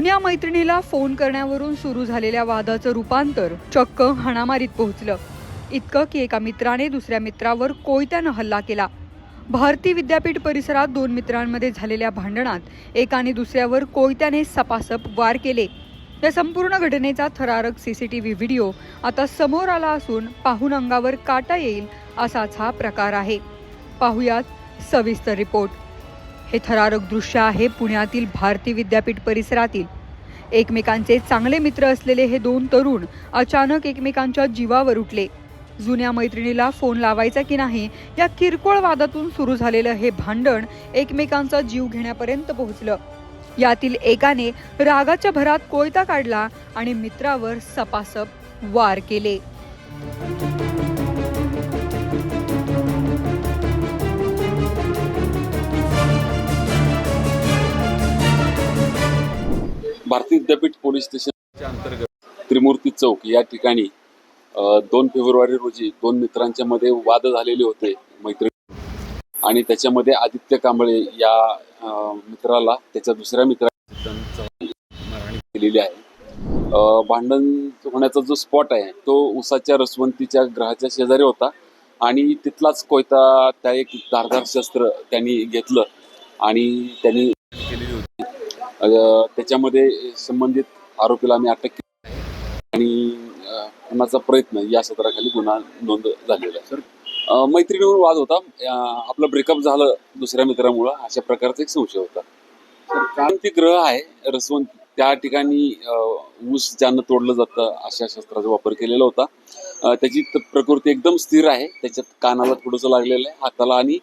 मैत्रिणीला फोन करण्यावरून सुरू झालेल्या वादाचं रूपांतर चक्क हाणामारीत पोहोचलं. इतकं की एका मित्राने दुसऱ्या मित्रावर कोयत्यानं हल्ला केला. भारती विद्यापीठ परिसरात दोन मित्रांमध्ये झालेल्या भांडणात एकाने दुसऱ्यावर कोयत्याने सपासप वार केले. या संपूर्ण घटनेचा थरारक सीसीटीव्ही व्हिडिओ आता समोर आला असून पाहून अंगावर काटा येईल असाच हा प्रकार आहे. पाहुयात सविस्तर रिपोर्ट. हे थरारक दृश्य आहे पुण्यातील भारती विद्यापीठ परिसरातील. एकमेकांचे चांगले मित्र असलेले हे दोन तरुण अचानक एकमेकांच्या जीवावर उठले. जुन्या मैत्रिणीला फोन लावायचा की नाही या किरकोळ वादातून सुरू झालेलं हे भांडण एकमेकांचा जीव घेण्यापर्यंत पोहोचलं. यातील एकाने रागाच्या भरात कोयता काढला आणि मित्रावर सपासप वार केले. विद्यापीठ पोलीस स्टेशनच्या अंतर्गत त्रिमूर्ती चौक या ठिकाणी दोन फेब्रुवारी रोजी दोन मित्रांच्या मध्ये वाद झालेले होते मैत्री आणि त्याच्यामध्ये आदित्य कांबळे या मित्राला त्याच्या दुसऱ्या मित्राला मारहाण केलेली आहे. भांडण होण्याचा जो स्पॉट आहे तो उसाच्या रसवंतीच्या ग्रहाच्या शेजारी होता. आणि तिथलाच कोयता त्या एक धारदार शस्त्र त्यांनी घेतलं आणि त्यांनी केलेली होती. त्याच्यामध्ये संबंधित आरोपीला आम्ही अटक केली. आणि अ, खुनाचा प्रयत्न या सदराखाली गुन्हा नोंद झालेला आहे. अ, मैत्रिणीवर वाद होता. आपलं ब्रेकअप झालं दुसऱ्या मित्रामुळं. अशा प्रकारचा एक संशय होता. क्रांती ग्रह आहे. रसवंत त्या ठिकाणी ऊस ज्यानं तोडलं जातं अशा शस्त्राचा वापर केलेला होता. त्याची प्रकृती एकदम स्थिर आहे. त्याच्यात कानाला थोडंसं लागलेलं आहे. हाताला आणि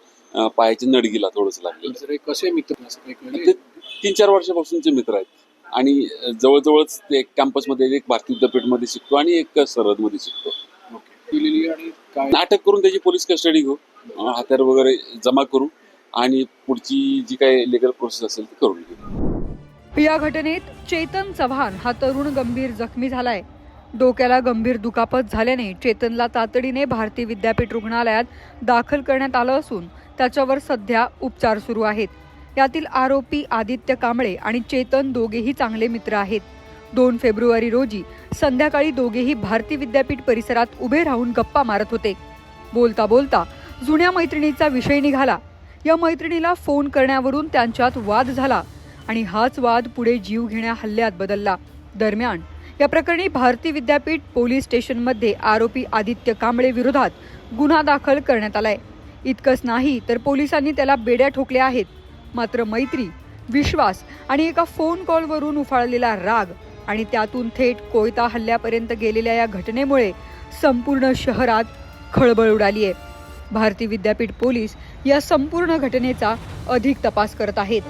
पायाच्या नडगीला थोडंसं लागलेलं कसे मित्र? तीन चार वर्षापासूनचे मित्र आहेत. आणि जवळजवळच ते एक कॅम्पसमध्ये एक भारतीय विद्यापीठमध्ये शिकतो आणि एक सरहदमध्ये शिकतो. ओके. केलेली आणि काय? अटक करून त्याची पोलीस कस्टडी घेऊ हत्यार वगैरे जमा करू आणि पुढची जी काही लिगल प्रोसेस असेल ती करून घेऊ. या घटनेत चेतन चव्हाण हा तरुण गंभीर जखमी झालाय. डोक्याला गंभीर दुखापत झाल्याने चेतनला तातडीने भारती विद्यापीठ रुग्णालयात दाखल करण्यात आलं असून त्याच्यावर सध्या उपचार सुरू आहेत. यातील आरोपी आदित्य कांबळे आणि चेतन दोघेही चांगले मित्र आहेत. दोन फेब्रुवारी रोजी संध्याकाळी दोघेही भारती विद्यापीठ परिसरात उभे राहून गप्पा मारत होते. बोलता बोलता जुन्या मैत्रिणीचा विषय निघाला. या मैत्रिणीला फोन करण्यावरून त्यांच्यात वाद झाला आणि हाच वाद पुढे जीव घेण्या हल्ल्यात बदलला. दरम्यान या प्रकरणी भारती विद्यापीठ पोलीस स्टेशनमध्ये आरोपी आदित्य कांबळे विरोधात गुन्हा दाखल करण्यात आलाय. इतकंच नाही तर पोलिसांनी त्याला बेड्या ठोकल्या आहेत. मात्र मैत्री विश्वास आणि एका फोन कॉलवरून उफाळलेला राग आणि त्यातून थेट कोयता हल्ल्यापर्यंत गेलेल्या या घटनेमुळे संपूर्ण शहरात खळबळ उडाली आहे भारती विद्यापीठ पोलीस या संपूर्ण घटनेचा अधिक तपास करत आहेत.